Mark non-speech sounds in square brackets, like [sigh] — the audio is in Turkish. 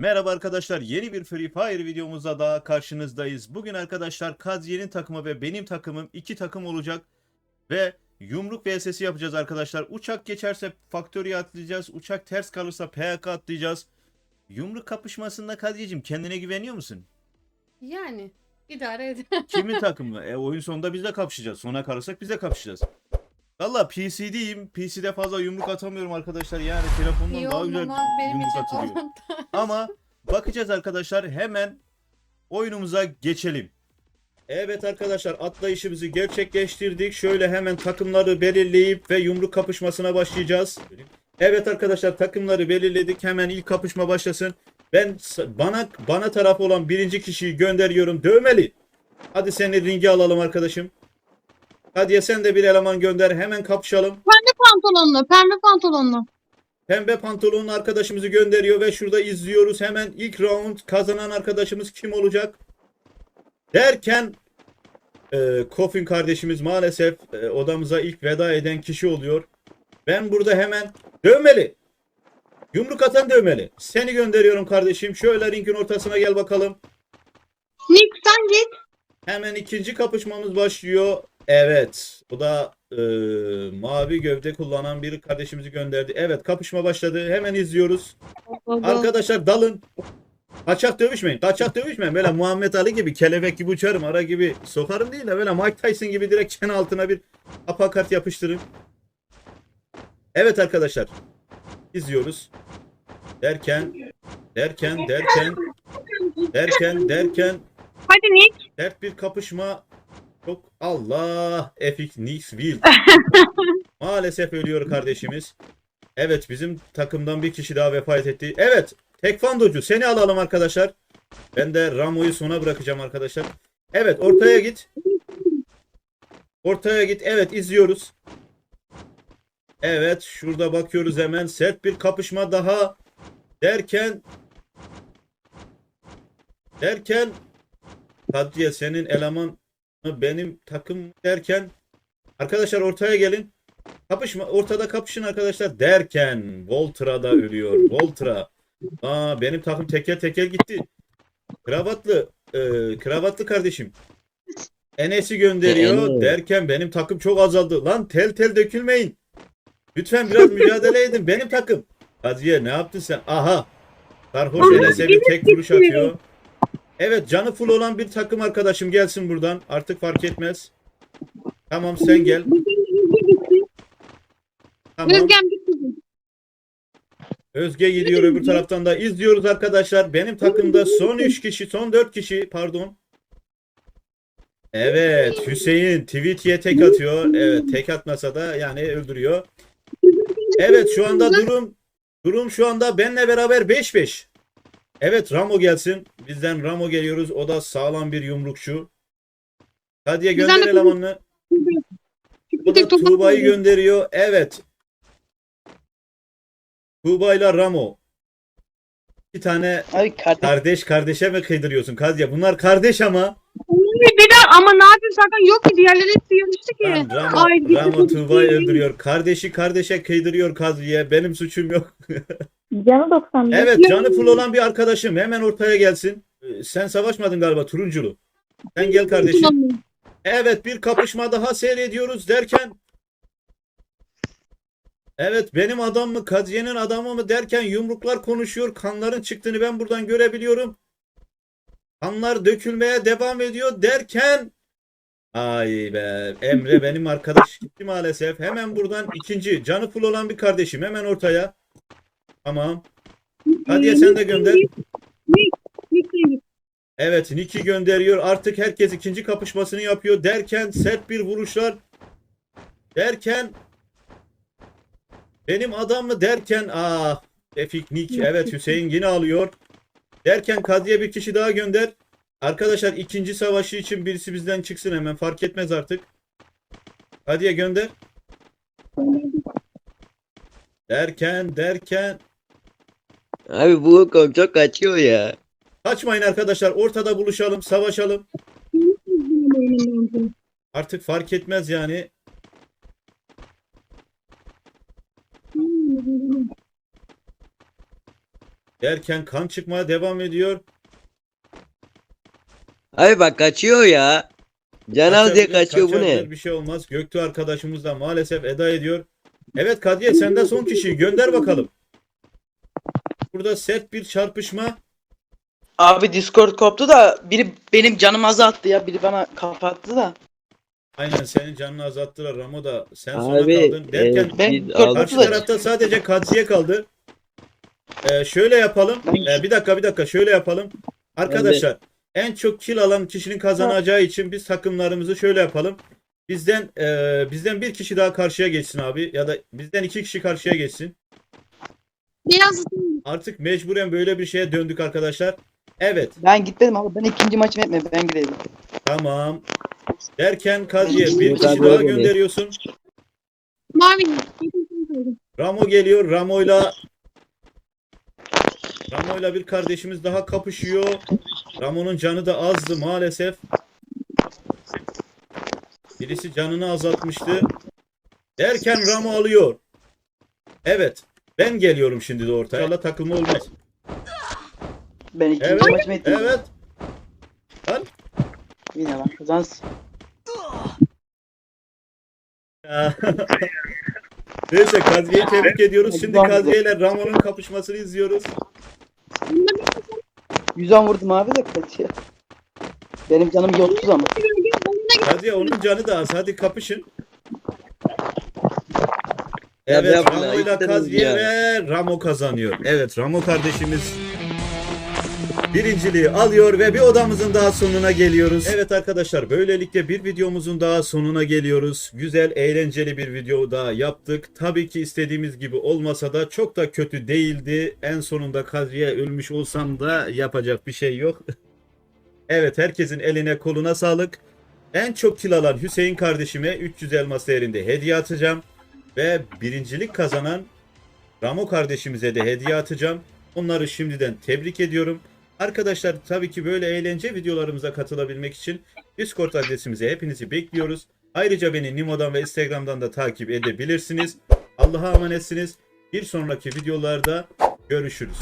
Merhaba arkadaşlar yeni bir Free Fire videomuzda daha karşınızdayız. Bugün arkadaşlar Kaziye'nin takımı ve benim takımım iki takım olacak. Ve yumruk vs'si yapacağız arkadaşlar. Uçak geçerse Factory'e atlayacağız. Uçak ters kalırsa PK atlayacağız. Yumruk kapışmasında Kaziyeciğim kendine güveniyor musun? Yani idare eder. Kimin [laughs] takımı? E oyun sonunda biz de kapışacağız. Sona kalırsak biz de kapışacağız. Valla PC'deyim. PC'de fazla yumruk atamıyorum arkadaşlar. Yani telefondan İyi daha güzel benim yumruk için atılıyor. avantaj. [laughs] Ama bakacağız arkadaşlar hemen oyunumuza geçelim. Evet arkadaşlar atlayışımızı gerçekleştirdik. Şöyle hemen takımları belirleyip ve yumruk kapışmasına başlayacağız. Evet arkadaşlar takımları belirledik. Hemen ilk kapışma başlasın. Ben bana bana taraf olan birinci kişiyi gönderiyorum. Dövmeli. Hadi seni ringe alalım arkadaşım. Hadi ya sen de bir eleman gönder. Hemen kapışalım. pantolonlu, pembe pantolonlu. Pembe pantolonlu arkadaşımızı gönderiyor ve şurada izliyoruz. Hemen ilk round kazanan arkadaşımız kim olacak? Derken e, Kofin kardeşimiz maalesef e, odamıza ilk veda eden kişi oluyor. Ben burada hemen dövmeli. Yumruk atan dövmeli. Seni gönderiyorum kardeşim. Şöyle ringin ortasına gel bakalım. Nick sen git. Hemen ikinci kapışmamız başlıyor. Evet. Bu da e, mavi gövde kullanan bir kardeşimizi gönderdi. Evet kapışma başladı. Hemen izliyoruz. Arkadaşlar dalın. Kaçak dövüşmeyin. Kaçak dövüşmeyin. Böyle Muhammed Ali gibi kelebek gibi uçarım. Ara gibi sokarım değil de böyle Mike Tyson gibi direkt çene altına bir apakart yapıştırın. Evet arkadaşlar. İzliyoruz. Derken derken derken derken derken Hadi Nick. Sert bir kapışma. Çok Allah Efik Nixville. [laughs] Maalesef ölüyor kardeşimiz. Evet bizim takımdan bir kişi daha vefat etti. Evet tekvandocu seni alalım arkadaşlar. Ben de Ramo'yu sona bırakacağım arkadaşlar. Evet ortaya git. Ortaya git. Evet izliyoruz. Evet şurada bakıyoruz hemen. Sert bir kapışma daha. Derken derken Kadriye senin eleman benim takım derken arkadaşlar ortaya gelin. Kapışma ortada kapışın arkadaşlar derken Voltra da ölüyor. [laughs] Voltra. Aa benim takım teker teker gitti. Kravatlı e, kravatlı kardeşim. Enes'i gönderiyor derken benim takım çok azaldı. Lan tel tel dökülmeyin. Lütfen biraz mücadele [laughs] edin benim takım. Kadriye ne yaptın sen? Aha. Sarhoş Enes'e bir tek vuruş atıyor. Evet canı full olan bir takım arkadaşım gelsin buradan. Artık fark etmez. Tamam sen gel. Tamam. Özgem git kızım. Özge gidiyor öbür taraftan da izliyoruz arkadaşlar. Benim takımda son 3 kişi, son 4 kişi pardon. Evet Hüseyin tweet'ye tek atıyor. Evet tek atmasa da yani öldürüyor. Evet şu anda durum durum şu anda benle beraber 5-5. Evet Ramo gelsin. Bizden Ramo geliyoruz. O da sağlam bir yumrukçu. Hadiye Bizden gönder de- elemanını. O da Tuğba'yı gönderiyor. Evet. Tuğba ile Ramo. Bir tane Abi kardeş kardeş kardeşe mi kıydırıyorsun Kaziye? Bunlar kardeş ama. Bir de ama ne yapayım zaten yok ki diğerleri hepsi yarıştı ki. Lan Ramo, Ay, bir Ramo de- Tuğba'yı öldürüyor. Kardeşi kardeşe kıydırıyor Kaziye. Benim suçum yok. [laughs] Canı 95. Evet canı full olan bir arkadaşım. Hemen ortaya gelsin. Ee, Sen savaşmadın galiba turunculu. Sen gel kardeşim. Evet bir kapışma daha seyrediyoruz derken Evet benim adam mı Kadriye'nin adamı mı derken yumruklar konuşuyor. Kanların çıktığını ben buradan görebiliyorum. Kanlar dökülmeye devam ediyor derken Ay be Emre benim arkadaş gitti maalesef. Hemen buradan ikinci canı full olan bir kardeşim hemen ortaya. Tamam. Hadi sen de gönder. Evet Nick'i gönderiyor. Artık herkes ikinci kapışmasını yapıyor derken sert bir vuruşlar derken benim adam mı derken ah Efik Nick evet Hüseyin yine alıyor. Derken Kadriye bir kişi daha gönder. Arkadaşlar ikinci savaşı için birisi bizden çıksın hemen fark etmez artık. Kadriye gönder. Derken derken abi bu kom çok kaçıyor ya. kaçmayın arkadaşlar ortada buluşalım savaşalım. Artık fark etmez yani. Derken kan çıkmaya devam ediyor. Abi bak kaçıyor ya. Can al diye kaçıyor bu ne? Bir şey olmaz. Göktuğ arkadaşımız da maalesef eda ediyor. Evet Kadriye sen de son kişiyi gönder bakalım. Burada sert bir çarpışma. Abi Discord koptu da biri benim canımı azalttı ya. Biri bana kapattı da. Aynen senin canını azalttılar Ramo da sen sona Abi kaldın. Derken e, Ben biz korktum aldık. karşı da- tarafta sadece Kadriye kaldı. Ee, şöyle yapalım. Ee, bir dakika bir dakika şöyle yapalım. Arkadaşlar en çok kill alan kişinin kazanacağı için biz takımlarımızı şöyle yapalım. Bizden e, bizden bir kişi daha karşıya geçsin abi ya da bizden iki kişi karşıya geçsin. Biraz Artık mecburen böyle bir şeye döndük arkadaşlar. Evet Ben gitmedim ama ben ikinci maçımı etmedim. Ben gidelim. tamam. Derken Kadriye bir abi, kişi daha gönderiyorsun. mavi. Ramo geliyor. Ramo'yla Ramo'yla bir kardeşimiz daha kapışıyor. Ramo'nun canı da azdı maalesef. Birisi canını azaltmıştı. Derken Ramo alıyor. Evet. Ben geliyorum şimdi de ortaya. İnşallah takılma olmaz. Ben ikinci Evet. maçımı ettim. Evet. Yine lan kazansın. [laughs] Neyse Kadriye'yi tebrik ediyoruz. Şimdi Kadriye ile Ramo'nun kapışmasını izliyoruz. 110 vurdum abi de kaçıyor. Benim canım yotsuz ama. Kadriye onun canı da az. Hadi kapışın. Ya Evet yapma, Ramo ile ya. ve Ramo kazanıyor. Evet Ramo kardeşimiz birinciliği alıyor ve bir odamızın daha sonuna geliyoruz. Evet arkadaşlar böylelikle bir videomuzun daha sonuna geliyoruz. Güzel eğlenceli bir video daha yaptık. Tabii ki istediğimiz gibi olmasa da çok da kötü değildi. En sonunda Kadriye ölmüş olsam da yapacak bir şey yok. [laughs] evet herkesin eline koluna sağlık. En çok kill alan Hüseyin kardeşime 300 elmas değerinde hediye atacağım. Ve birincilik kazanan Ramo kardeşimize de hediye atacağım. Onları şimdiden tebrik ediyorum. Arkadaşlar tabii ki böyle eğlence videolarımıza katılabilmek için Discord adresimize hepinizi bekliyoruz. Ayrıca beni Nimo'dan ve Instagram'dan da takip edebilirsiniz. Allah'a emanetsiniz. Bir sonraki videolarda görüşürüz.